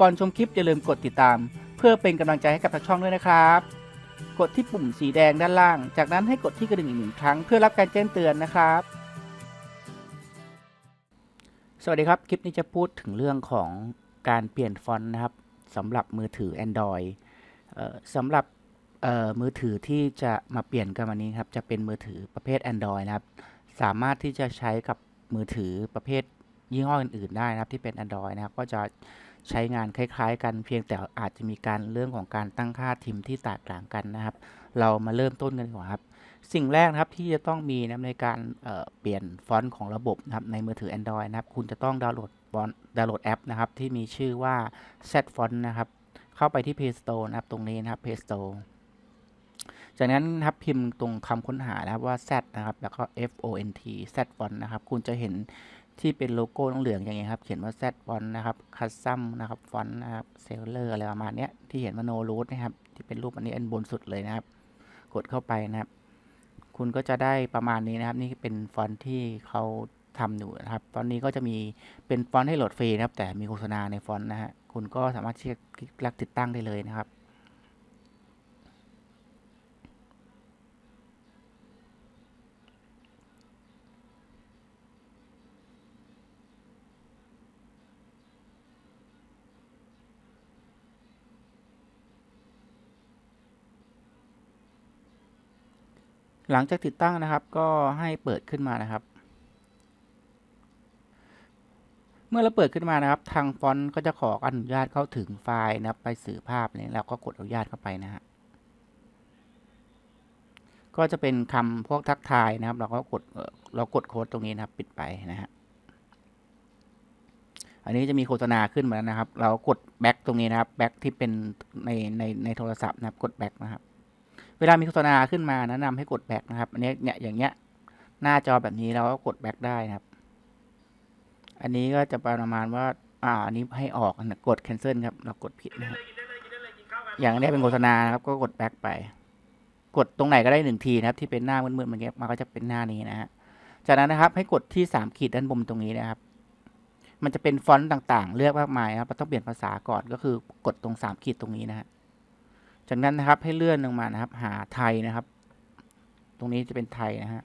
ก่อนชมคลิปอย่าลืมกดติดตาม เพื่อเป็นกำลังใจให้กับทางช่องด้วยนะครับ กดที่ปุ่มสีแดงด้านล่าง จากนั้นให้กดที่กระดิ่งอีกหนึ่งครั้งเพื่อรับการแจ้งเตือนนะครับ สวัสดีครับ คลิปนี้จะพูดถึงเรื่องของการเปลี่ยนฟอนต์นะครับสำหรับมือถือ Android เอ่อสำหรับมือถือที่จะมาเปลี่ยนกันวันนี้ครับจะเป็นมือถือประเภท Android นะครับ สามารถที่จะใช้กับมือถือประเภทยี่ห้ออื่นๆได้นะครับที่เป็น Android นะครับก็จะ ใช้งานคล้ายๆ กันเพียงแต่อาจจะมีการเรื่องของการตั้งค่าทิมที่แตกต่างกันนะครับ เรามาเริ่มต้นกันดีกว่าครับ สิ่งแรกนะครับที่จะต้องมีนะในการเเปลี่ยนฟอนต์ของระบบนะครับในมือถือ Android นะครับ คุณจะต้องดาวน์โหลดฟอนต์ดาวน์โหลดแอปนะครับที่มีชื่อว่า Z Font นะครับ เข้าไปที่ Play Store นะครับตรงนี้นะครับ Play Store จากนั้นนะครับพิมพ์ตรงคำค้นหานะครับว่า Z นะครับแล้วก็ F O N T Z Font นะครับ คุณจะเห็น ที่เป็นโลโก้ต้องเหลืองอย่างเงี้ยครับเขียนว่า Z Font นะครับ Custom นะครับ Font นะครับ Seller อะไรประมาณเนี้ยที่เห็นว่า No Root นะครับที่เป็นรูปอันนี้อันบนสุดเลยนะครับ กดเข้าไปนะครับ คุณก็จะได้ประมาณนี้นะครับ นี่เป็นฟอนต์ที่เขาทำอยู่นะครับ ตอนนี้ก็จะมีเป็นฟอนต์ให้โหลดฟรีนะครับ แต่มีโฆษณาในฟอนต์นะฮะคุณก็สามารถที่จะคลิกลักติดตั้งได้เลยนะครับ หลังจากติดตั้งนะครับ ก็ให้เปิดขึ้นมานะครับ เมื่อเราเปิดขึ้นมานะครับ ทางฟอนต์ก็จะขออนุญาตเข้าถึงไฟล์นะครับ ไปสื่อภาพเนี่ยเราก็กดอนุญาตเข้าไปนะฮะก็จะเป็นคำพวกทักทายนะครับ เราก็กดเอ่อเรากดโค้ดตรงนี้นะครับ ปิดไปนะฮะอันนี้จะมีโฆษณาขึ้นมาแล้วนะครับ เรากดแบ็กตรงนี้นะครับแบ็กที่เป็นในในในโทรศัพท์นะครับ กดแบ็กนะครับ เวลามีโฆษณาขึ้นมาแนะนำให้กดแบ็กนะครับ อันนี้เนี่ยอย่างเงี้ย หน้าจอแบบนี้เราก็กดแบ็กได้นะครับ อันนี้ก็จะประมาณว่า อ่าอันนี้ให้ออกกด cancel ครับ เรากดผิดนะครับอย่างนี้เป็นโฆษณานะครับ ก็กดแบ็กไป กดตรงไหนก็ได้หนึ่งทีนะครับ ที่เป็นหน้ามืดๆมันเงี้ยมันก็จะเป็นหน้านี้นะฮะจากนั้นนะครับ ให้กดที่สามขีดด้านบนตรงนี้นะครับมันจะเป็นฟอนต์ต่างๆ เลือกมากมายครับเราต้องเปลี่ยนภาษาก่อนก็คือกดตรงสามขีดตรงนี้นะฮะ จากนั้นนะครับให้เลื่อนลงมานะครับ หาไทยนะครับ ตรงนี้จะเป็นไทยนะฮะ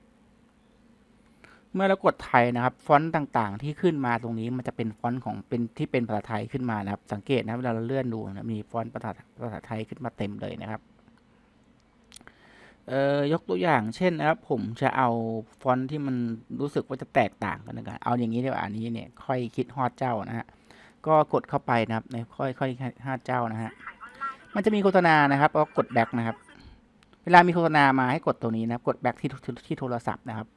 เมื่อเรากดไทยนะครับ ฟอนต์ต่างๆ ที่ขึ้นมาตรงนี้มันจะเป็นฟอนต์ของเป็นที่เป็นภาษาไทยขึ้นมานะครับ สังเกตนะเวลาเราเลื่อนดูนะมีฟอนต์ภาษาภาษาไทยขึ้นมาเต็มเลยนะครับเอ่อยกตัวอย่างเช่นนะครับ ผมจะเอาฟอนต์ที่มันรู้สึกว่าจะแตกต่างกันนะครับเอาอย่างนี้ดีกว่าอันนี้เนี่ยค่อยคิดฮอดเจ้านะฮะก็กดเข้าไปนะครับ ในค่อยค่อยฮอดเจ้านะฮะ มันจะมีโฆษณานะครับก็กดแบ็กนะครับ เวลามีโฆษณามาให้กดตัวนี้นะครับ กดแบ็กที่ที่โทรศัพท์นะครับ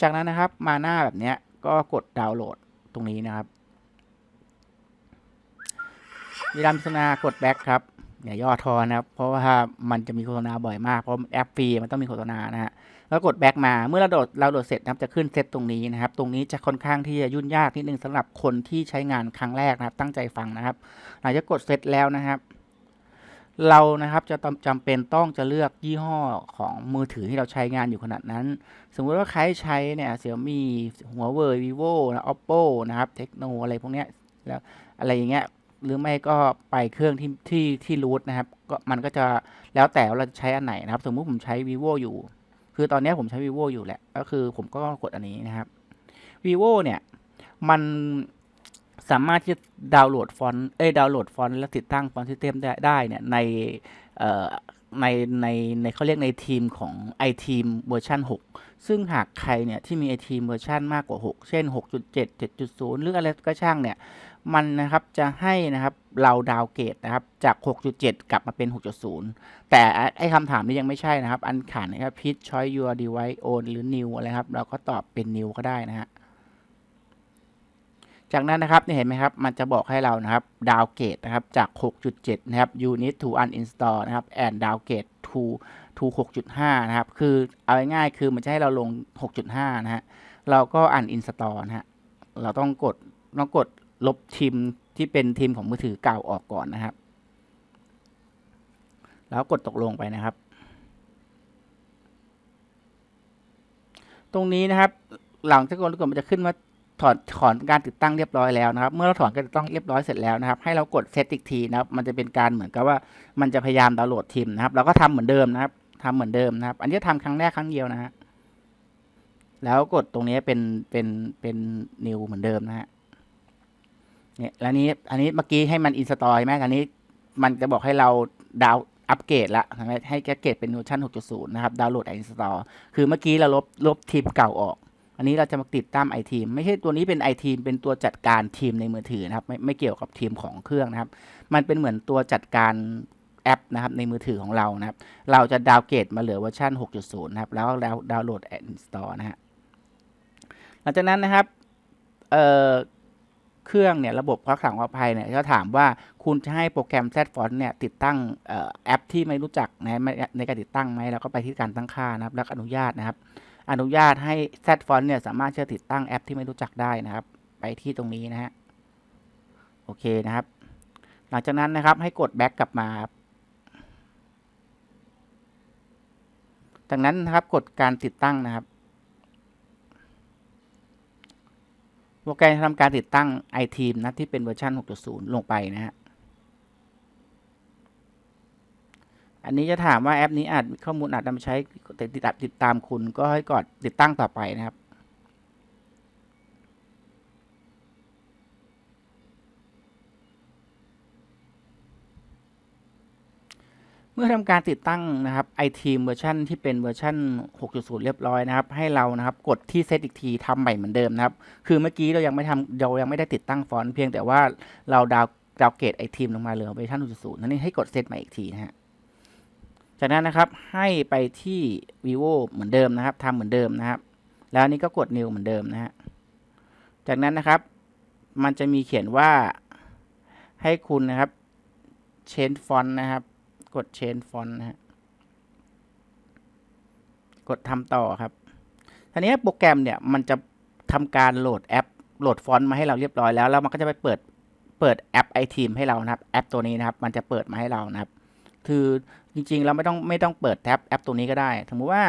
จากนั้นนะครับมาหน้าแบบเนี้ยก็กดดาวน์โหลดตรงนี้นะครับ เวลามีโฆษณากดแบ็กครับอย่าย่อทอนะครับ เพราะว่ามันจะมีโฆษณาบ่อยมาก เพราะแอปฟรีมันต้องมีโฆษณานะฮะ แล้วกดแบ็กมา เมื่อเราโหลดเราโหลดเสร็จนะครับ จะขึ้นเซตตรงนี้นะครับ ตรงนี้จะค่อนข้างที่จะยุ่นยากนิดนึงสำหรับคนที่ใช้งานครั้งแรกนะครับ ตั้งใจฟังนะครับ หลังจากกดเสร็จแล้วนะครับ เรานะครับจะจำจำเป็นต้องจะเลือกยี่ห้อของมือถือที่เราใช้งานอยู่ขนาดนั้น สมมุติว่าใครใช้เนี่ยเสี่ยมีหัวเว่ยวีโวนะ oppo นะครับเทคโนอะไรพวกเนี้ยแล้วอะไรอย่างเงี้ยหรือไม่ก็ไปเครื่องที่ที่ที่รูทนะครับก็มันก็จะแล้วแต่เราจะใช้อันไหนนะครับ สมมุติผมใช้ vivo อยู่ คือตอนนี้ผมใช้ vivo อยู่แหละ ก็คือผมก็กดอันนี้นะครับ vivo เนี่ยมัน สามารถที่จะดาวน์โหลดฟอนต์เอ้ดาวน์โหลดฟอนต์และติดตั้งฟอนต์ซิสเต็มได้ได้เนี่ยในเอ่อในในในเขาเรียกในทีมของ iTeam เวอร์ชัน6 ซึ่งหากใครเนี่ยที่มี iTeam เวอร์ชันมากกว่า 6 เช่น 6.7 7.0 หรืออะไรก็ช่างเนี่ย มันนะครับจะให้นะครับเราดาวเกรดนะครับจาก 6.7 กลับมาเป็น 6.0 แต่ไอ้คำถามนี้ยังไม่ใช่นะครับ อันขานนะครับ pitch choice your device on หรือ new อะไรครับ เราก็ตอบเป็น new ก็ได้นะฮะ จากนั้นนะครับนี่เห็นไหมครับ มันจะบอกให้เรานะครับดาวเกรดนะครับจาก 6.7 นะครับ you need to uninstall นะครับ and downgrade to to 6.5 นะครับ คือเอาง่ายๆคือมันจะให้เราลง 6.5 นะฮะ เราก็ uninstall นะฮะ เราต้องกดต้องกดลบทีมที่เป็นทีมของมือถือเก่าออกก่อนนะครับ แล้วกดตกลงไปนะครับ ตรงนี้นะครับ หลังจากกดกดมันจะขึ้นว่า ถอนถอนการติดตั้งเรียบร้อยแล้วนะครับ เมื่อเราถอนการติดตั้งเรียบร้อยเสร็จแล้วนะครับ ให้เรากดเซตอีกทีนะครับ มันจะเป็นการเหมือนกับว่ามันจะพยายามดาวน์โหลดทีมนะครับ เราก็ทำเหมือนเดิมนะครับทำเหมือนเดิมนะครับ อันนี้ทำครั้งแรกครั้งเดียวนะฮะ แล้วกดตรงนี้เป็นเป็นเป็นนิวเหมือนเดิมนะฮะ เนี่ย แล้วนี้อันนี้เมื่อกี้ให้มันอินสตอลใช่ไหมอันนี้มันจะบอกให้เราดาวอัปเกรดละใช่ไหมให้แกเกรดเป็นเวอร์ชัน6.0 นะครับ ดาวน์โหลดอินสตอลคือเมื่อกี้เราลบลบทีมเก่าออก อันนี้เราจะมาติดตั้งไอทีมไม่ใช่ตัวนี้เป็นไอทีมเป็นตัวจัดการทีมในมือถือนะครับ ไม่ไม่เกี่ยวกับทีมของเครื่องนะครับ มันเป็นเหมือนตัวจัดการแอปนะครับในมือถือของเรานะครับ เราจะดาวเกรดมาเหลือเวอร์ชัน6.0 นะครับ แล้วแล้วดาวน์โหลดแอนด์สตอร์นะฮะหลังจากนั้นนะครับเอ่อเครื่องเนี่ยระบบความขังวามปลอภัยเนี่ยจะถามว่าคุณจะให้โปรแกรม Z Font เนี่ยติดตั้งออแอปที่ไม่รู้จักนะในการติดตั้งไหมเราก็ไปที่การตั้งค่านะครับ แล้วก็อนุญาตนะครับ อนุญาตให้ Z Font เนี่ยสามารถจะติดตั้งแอปที่ไม่รู้จักได้นะครับ ไปที่ตรงนี้นะฮะโอเคนะครับ หลังจากนั้นนะครับให้กด back กลับมาครับจากนั้นนะครับกดการติดตั้งนะครับโปรแกรมทำการติดตั้ง iTeam นะที่เป็นเวอร์ชัน6.0 ลงไปนะฮะ อันนี้จะถามว่าแอปนี้อาจข้อมูลอาจนำมาใช้ติดติดติดตามคุณก็ให้กดติดตั้งต่อไปนะครับเมื่อทำการติดตั้งนะครับ iTeam เวอร์ชันที่เป็นเวอร์ชัน6.0 เรียบร้อยนะครับ ให้เรานะครับกดที่เซตอีกทีทำใหม่เหมือนเดิมนะครับ คือเมื่อกี้เรายังไม่ทำเรายังไม่ได้ติดตั้งฟอนต์เพียงแต่ว่าเราดาวดาวเกรด iTeam ลงมาเหลือเวอร์ชัน6.0 นั่นนี่ให้กดเซตใหม่อีกทีนะฮะ จากนั้นนะครับให้ไปที่ vivo เหมือนเดิมนะครับทำเหมือนเดิมนะครับ แล้วนี้ก็กด new เหมือนเดิมนะฮะจากนั้นนะครับ มันจะมีเขียนว่าให้คุณนะครับ change font นะครับ กด change font นะฮะกดทำต่อครับทีนี้โปรแกรมเนี่ยมันจะทำการโหลดแอปโหลดฟอนต์มาให้เราเรียบร้อยแล้วแล้วมันก็จะไปเปิดเปิดแอป iTeam ให้เรานะครับ แอปตัวนี้นะครับ มันจะเปิดมาให้เรานะครับ คือจริงๆ เราไม่ต้องไม่ต้องเปิดแท็บแอปตัวนี้ก็ได้ สมมุติว่า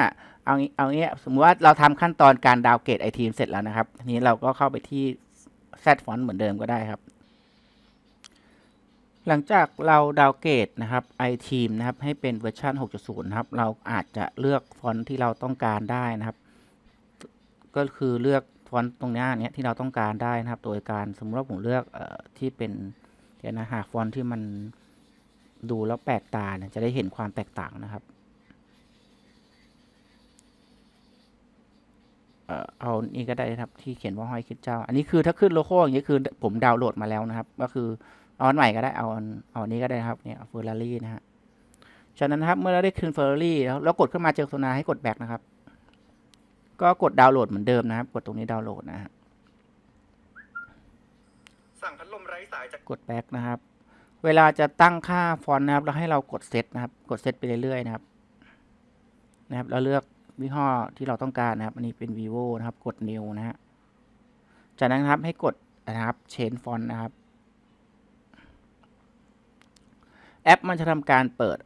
เอางี้เอางี้สมมุติว่าเราทำขั้นตอนการดาวเกรด iTeam เสร็จแล้วนะครับทีนี้เราก็เข้าไปที่ Z Font เหมือนเดิมก็ได้ครับ หลังจากเราดาวเกรดนะครับ iTeam นะครับให้เป็นเวอร์ชัน6.0นะครับ เราอาจจะเลือกฟอนต์ที่เราต้องการได้นะครับ ก็คือเลือกฟอนต์ตรงหน้เนี้ยที่เราต้องการได้นะครับ โดยการสมมติว่าผมเลือกเอ่อที่เป็นเดี๋ยวนะหาฟอนต์ที่มัน ดูแล้วแปลกตาเนี่ยจะได้เห็นความแตกต่างนะครับ เอ่อเอานี่ก็ได้นะครับที่เขียนว่าห้อยคิดเจ้า อันนี้คือถ้าขึ้นโลโก้อย่างนี้คือผมดาวน์โหลดมาแล้วนะครับ ก็คือเอาอันใหม่ก็ได้เอาอันเอาอันนี้ก็ได้ครับเนี่ยเฟอร์รารี่นะฮะจากนั้นนะครับเมื่อเราได้คืนเฟอร์รารี่แล้วแล้วกดขึ้นมาเจอโซนาให้กดแบ็กนะครับ ก็กดดาวน์โหลดเหมือนเดิมนะครับ กดตรงนี้ดาวน์โหลดนะฮะสั่งพัดลมไร้สายจากกดแบ็กนะครับ เวลาจะตั้งค่าฟอนต์นะครับแล้วให้เรากดเซตนะครับ กดเซตไปเรื่อยๆนะครับ นะครับแล้วเลือกยี่ห้อที่เราต้องการนะครับ อันนี้เป็น vivo นะครับ กด new นะฮะ จากนั้นครับให้กดนะครับ change font นะครับ แอปมันจะทำการเปิด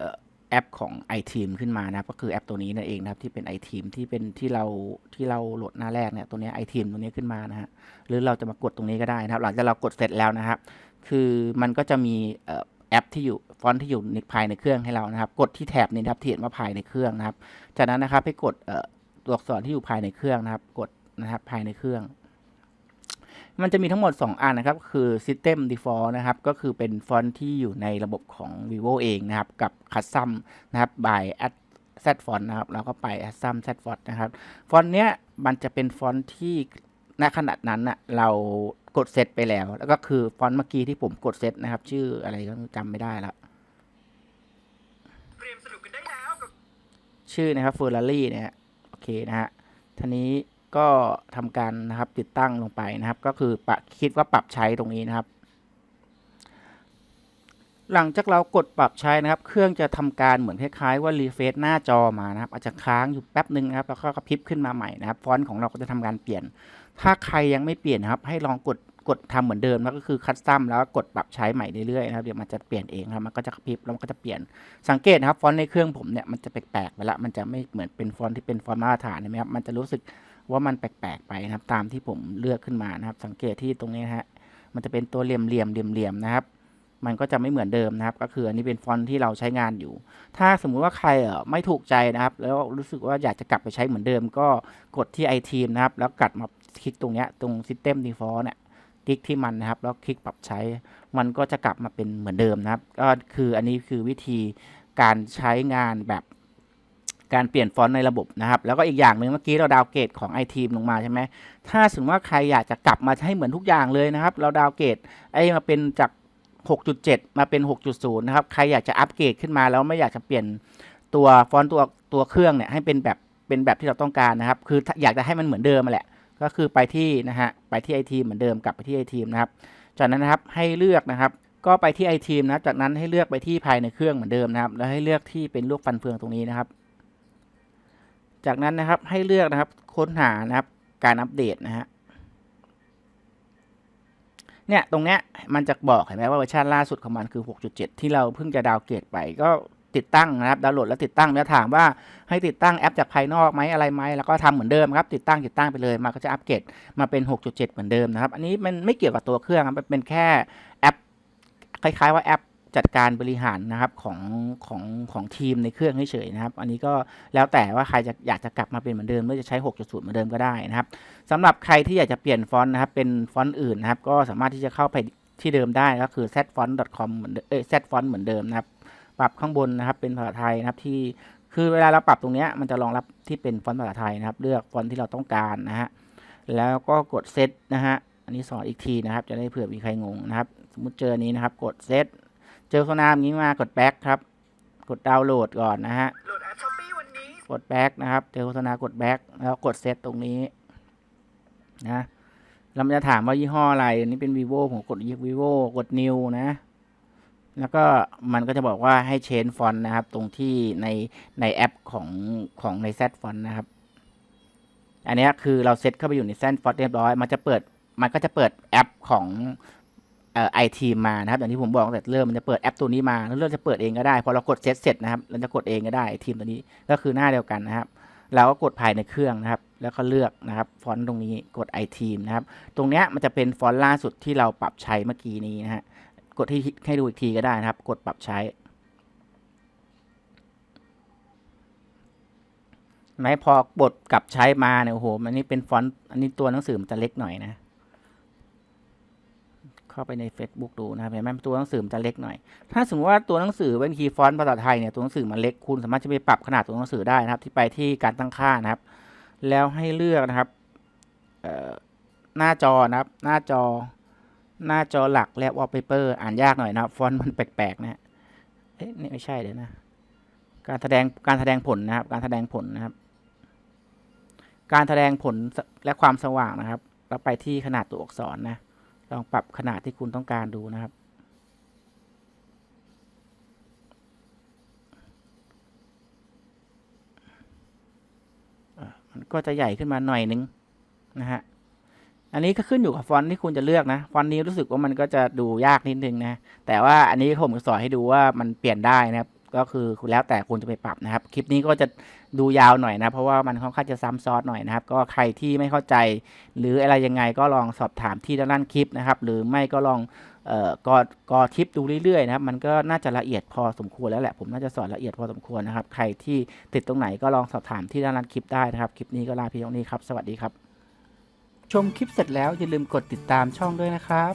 แอปของ iTeam ขึ้นมานะครับ ก็คือแอปตัวนี้นั่นเองนะครับ ที่เป็น iTeam ที่เป็นที่เราที่เราโหลดหน้าแรกเนี่ย ตัวนี้ iTeam ตัวนี้ขึ้นมานะฮะ หรือเราจะมากดตรงนี้ก็ได้นะครับ หลังจากเรากดเสร็จแล้วนะครับ คือมันก็จะมีแอปที่อยู่ฟอนต์ที่อยู่ในภายในเครื่องให้เรานะครับ กดที่แถบนี้นะครับที่เห็นว่าภายในเครื่องนะครับ จากนั้นนะครับให้กดตัวอักษรที่อยู่ภายในเครื่องนะครับ กดนะครับภายในเครื่อง มันจะมีทั้งหมด 2 อันนะครับ คือ System Default นะครับ ก็คือเป็นฟอนต์ที่อยู่ในระบบของ vivo เองนะครับ กับ Custom นะครับ by at z font นะครับแล้วก็ไป custom z font นะครับ ฟอนต์เนี้ยมันจะเป็นฟอนต์ที่ณขนาดนั้นนะเรา กดเซตไปแล้ว แล้วก็คือฟอนต์เมื่อกี้ที่ผมกดเซตนะครับ ชื่ออะไรก็จำไม่ได้แล้วชื่อนะครับ Ferrari เนี่ยโอเคนะฮะทีนี้ก็ทำการนะครับติดตั้งลงไปนะครับ ก็คือปะคิดว่าปรับใช้ตรงนี้นะครับ หลังจากเรากดปรับใช้นะครับ เครื่องจะทำการเหมือนคล้ายๆว่ารีเฟซหน้าจอมานะครับ อาจจะค้างอยู่แป๊บหนึ่งนะครับ แล้วก็กระพริบขึ้นมาใหม่นะครับ ฟอนต์ของเราก็จะทำการเปลี่ยน ถ้าใครยังไม่เปลี่ยนนะครับ ให้ลองกดกดทำเหมือนเดิมแล้วก็คือคัสตัมแล้วกดปรับใช้ใหม่เรื่อยๆนะครับเดี๋ยวมันจะเปลี่ยนเองครับมันก็จะกระพริบแล้วมันก็จะเปลี่ยนสังเกตนะครับฟอนต์ในเครื่องผมเนี่ยมันจะแปลกๆไปละมันจะไม่เหมือนเป็นฟอนต์ที่เป็นฟอนต์มาตรฐานนไหมครับมันจะรู้สึกว่ามันแปลกๆไปนะครับ ตามที่ผมเลือกขึ้นมานะครับ สังเกตที่ตรงนี้ฮะมันจะเป็นตัวเหลี่ยมเหลี่ยมเหลี่ยมเหลี่ยมๆนะครับ มันก็จะไม่เหมือนเดิมนะครับ ก็คืออันนี้เป็นฟอนต์ที่เราใช้งานอยู่ ถ้าสมมุติว่าใครเออไม่ถูกใจนะครับ แล้วรู้สึกว่าอยากจะกลับไปใช้เหมือนเดิม ก็กดที่ iTeam นะครับ แล้วกลับมา คลิกตรงเนี้ยตรง System Default เนี่ยคลิกที่มันนะครับ แล้วคลิกปรับใช้ มันก็จะกลับมาเป็นเหมือนเดิมนะครับ ก็คืออันนี้คือวิธีการใช้งานแบบการเปลี่ยนฟอนต์ในระบบนะครับ แล้วก็อีกอย่างหนึ่งเมื่อกี้เราดาวเกรดของ iTeam ลงมาใช่ไหม ถ้าสมมติว่าใครอยากจะกลับมาให้เหมือนทุกอย่างเลยนะครับ เราดาวเกรดไอ้มาเป็นจาก 6.7 มาเป็น 6.0 นะครับ ใครอยากจะอัปเกรดขึ้นมาแล้วไม่อยากจะเปลี่ยนตัวฟอนต์ตัวตัวเครื่องเนี่ยให้เป็นแบบเป็นแบบที่เราต้องการนะครับ คืออยากจะให้มันเหมือนเดิมมาแหละ ก็คือไปที่นะฮะไปที่ไอทีเหมือนเดิมกลับไปที่ไอทีนะครับ จากนั้นนะครับให้เลือกนะครับ ก็ไปที่ไอทีมนะจากนั้นให้เลือกไปที่ภายในเครื่องเหมือนเดิมนะครับ แล้วให้เลือกที่เป็นรูปฟันเฟืองตรงนี้นะครับ จากนั้นนะครับให้เลือกนะครับค้นหานะครับการอัปเดตนะฮะเนี่ยตรงเนี้ยมันจะบอกเห็นไหมว่าเวอร์ชันล่าสุดของมันคือ 6.7 ที่เราเพิ่งจะดาวเกรดไปก็ ติดตั้งนะครับดาวน์โหลดแล้วติดตั้งแล้วถามว่าให้ติดตั้งแอปจากภายนอกไหมอะไรไหมแล้วก็ทำเหมือนเดิมครับติดตั้งติดตั้งไปเลยมันก็จะอัปเกรดมาเป็น 6.7 เหมือนเดิมนะครับ อันนี้มันไม่เกี่ยวกับตัวเครื่องครับมันเป็นแค่แอปคล้ายๆว่าแอปจัดการบริหารนะครับของของของทีมในเครื่องเฉยๆนะครับ อันนี้ก็แล้วแต่ว่าใครจะอยากจะกลับมาเป็นเหมือนเดิมหรือจะใช้ 6.0 เหมือนเดิมก็ได้นะครับสำหรับใครที่อยากจะเปลี่ยนฟอนต์นะครับเป็นฟอนต์อื่นนะครับก็สามารถที่จะเข้าไปที่เดิมได้ก็คือ zfont.com เหมือนเอ้ย zfont เหมือนเดิมนะครับ ปรับข้างบนนะครับเป็นภาษาไทยนะครับที่คือเวลาเราปรับตรงนี้มันจะรองรับที่เป็นฟอนต์ภาษาไทยนะครับ เลือกฟอนต์ที่เราต้องการนะฮะแล้วก็กดเซตนะฮะอันนี้สอนอีกทีนะครับ จะได้เผื่อมีใครงงนะครับ สมมุติเจอนี้นะครับ กดเซตเจอโฆษณาอย่างนี้มากดแบ็คครับกดดาวน์โหลดก่อนนะฮะกดแบ็กนะครับ เจอโฆษณากดแบ็กแล้วกดเซตตรงนี้นะแล้วมันจะถามว่ายี่ห้ออะไรอันนี้เป็น vivo ผมกด vivo กด new นะ แล้วก็มันก็จะบอกว่าให้ change font นะครับ ตรงที่ในในแอปของของใน Z font นต์นะครับ อันนี้คือเราเซตเข้าไปอยู่ใน Z font เรียบร้อย มันจะเปิดมันก็จะเปิดแอปของไอทีมานะครับอย่างที่ผมบอกตั้งแต่เริ่มมันจะเปิดแอปตัวนี้มาแล้วเราจะเปิดเองก็ได้พอเรากดเซตเสร็จนะครับเราจะกดเองก็ได้ทีมตัวนี้ก็คือหน้าเดียวกันนะครับ เราก็กดภายในเครื่องนะครับ แล้วก็เลือกนะครับฟอนต์ตรงนี้กด i t e a m นะครับ ตรงเนี้ยมันจะเป็นฟอนต์ล่าสุดที่เราปรับใช้เมื่อกี้นี้นะฮะ กดที่ให้ดูอีกทีก็ได้นะครับ กดปรับใช้ไหมพอบทกลับใช้มาเนี่ยโอ้โหอันนี้เป็นฟอนต์อันนี้ตัวหนังสือมันจะเล็กหน่อยนะ เข้าไปใน Facebook ดูนะครับเห็นไหมตัวหนังสือมันจะเล็กหน่อย ถ้าสมมติว่าตัวหนังสือเป็นคีย์ฟอนต์ภาษาไทยเนี่ยตัวหนังสือมันเล็กคุณสามารถจะไปปรับขนาดตัวหนังสือได้นะครับ ที่ไปที่การตั้งค่านะครับ แล้วให้เลือกนะครับหน้าจอนะครับ หน้าจอ หน้าจอหลักและวอลเปเปอร์อ่านยากหน่อยนะฟอนต์มันแปลกๆนะเอ๊ะนี่ไม่ใช่เดี๋ยวนะ การแสดงการแสดงผลนะครับ การแสดงผลนะครับ การแสดงผลและความสว่างนะครับแล้วไปที่ขนาดตัวอักษรนะ ลองปรับขนาดที่คุณต้องการดูนะครับ มันก็จะใหญ่ขึ้นมาหน่อยนึงนะฮะ อันนี้ก็ขึ้นอยู่กับฟอนต์ที่คุณจะเลือกนะ ฟอนต์นี้รู้สึกว่ามันก็จะดูยากนิดนึงนะ แต่ว่าอันนี้ผมจะสอนให้ดูว่ามันเปลี่ยนได้นะครับ ก็คือคุณแล้วแต่คุณจะไปปรับนะครับ คลิปนี้ก็จะดูยาวหน่อยนะ เพราะว่ามันค่อนข้างจะซ้ำซ้อนหน่อยนะครับ ก็ใครที่ไม่เข้าใจ หรืออะไรยังไงก็ลองสอบถามที่ด้านล่างคลิปนะครับ หรือไม่ก็ลองเอ่อกอดกอคลิปดูเรื่อยๆนะครับ มันก็น่าจะละเอียดพอสมควรแล้วแหละ ผมน่าจะสอนละเอียดพอสมควรนะครับ ใครที่ติดตรงไหนก็ลองสอบถามที่ด้านล่างคลิปได้นะครับ คลิปนี้ก็ลาเพียงเท่านี้ครับ สวัสดีครับ ชมคลิปเสร็จแล้วอย่าลืมกดติดตามช่องด้วยนะครับ